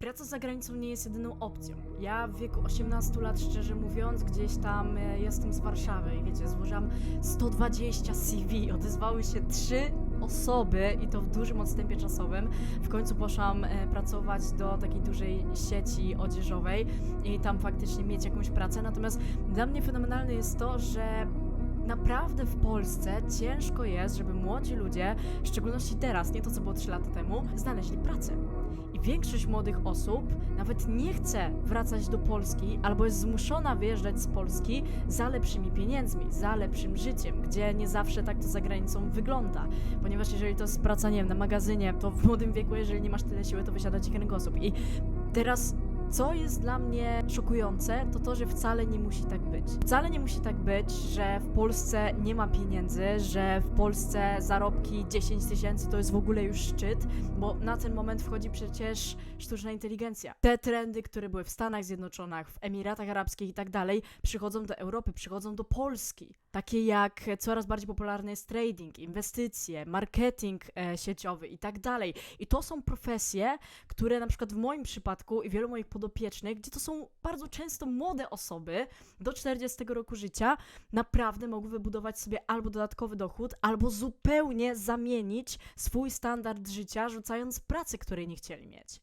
Praca za granicą nie jest jedyną opcją. Ja w wieku 18 lat, szczerze mówiąc, gdzieś tam e, jestem z Warszawy i wiecie, złożyłam 120 CV, odezwały się trzy osoby i to w dużym odstępie czasowym. W końcu poszłam e, pracować do takiej dużej sieci odzieżowej i tam faktycznie mieć jakąś pracę. Natomiast dla mnie fenomenalne jest to, że naprawdę w Polsce ciężko jest, żeby młodzi ludzie, w szczególności teraz, nie to co było 3 lata temu, znaleźli pracę. I większość młodych osób nawet nie chce wracać do Polski albo jest zmuszona wyjeżdżać z Polski za lepszymi pieniędzmi, za lepszym życiem, gdzie nie zawsze tak to za granicą wygląda. Ponieważ jeżeli to jest praca, nie wiem, na magazynie, to w młodym wieku, jeżeli nie masz tyle siły, to wysiada ci kręgosłup. I teraz co jest dla mnie szokujące, to to, że wcale nie musi tak być. Wcale nie musi tak być, że w Polsce nie ma pieniędzy, że w Polsce zarobki 10 tysięcy to jest w ogóle już szczyt, bo na ten moment wchodzi przecież sztuczna inteligencja. Te trendy, które były w Stanach Zjednoczonych, w Emiratach Arabskich i tak dalej, przychodzą do Europy, przychodzą do Polski. Takie jak coraz bardziej popularny jest trading, inwestycje, marketing e, sieciowy i tak dalej. I to są profesje, które na przykład w moim przypadku i wielu moich podopiecznych, gdzie to są bardzo często młode osoby do 40 roku życia, naprawdę mogły wybudować sobie albo dodatkowy dochód, albo zupełnie zamienić swój standard życia, rzucając pracę, której nie chcieli mieć.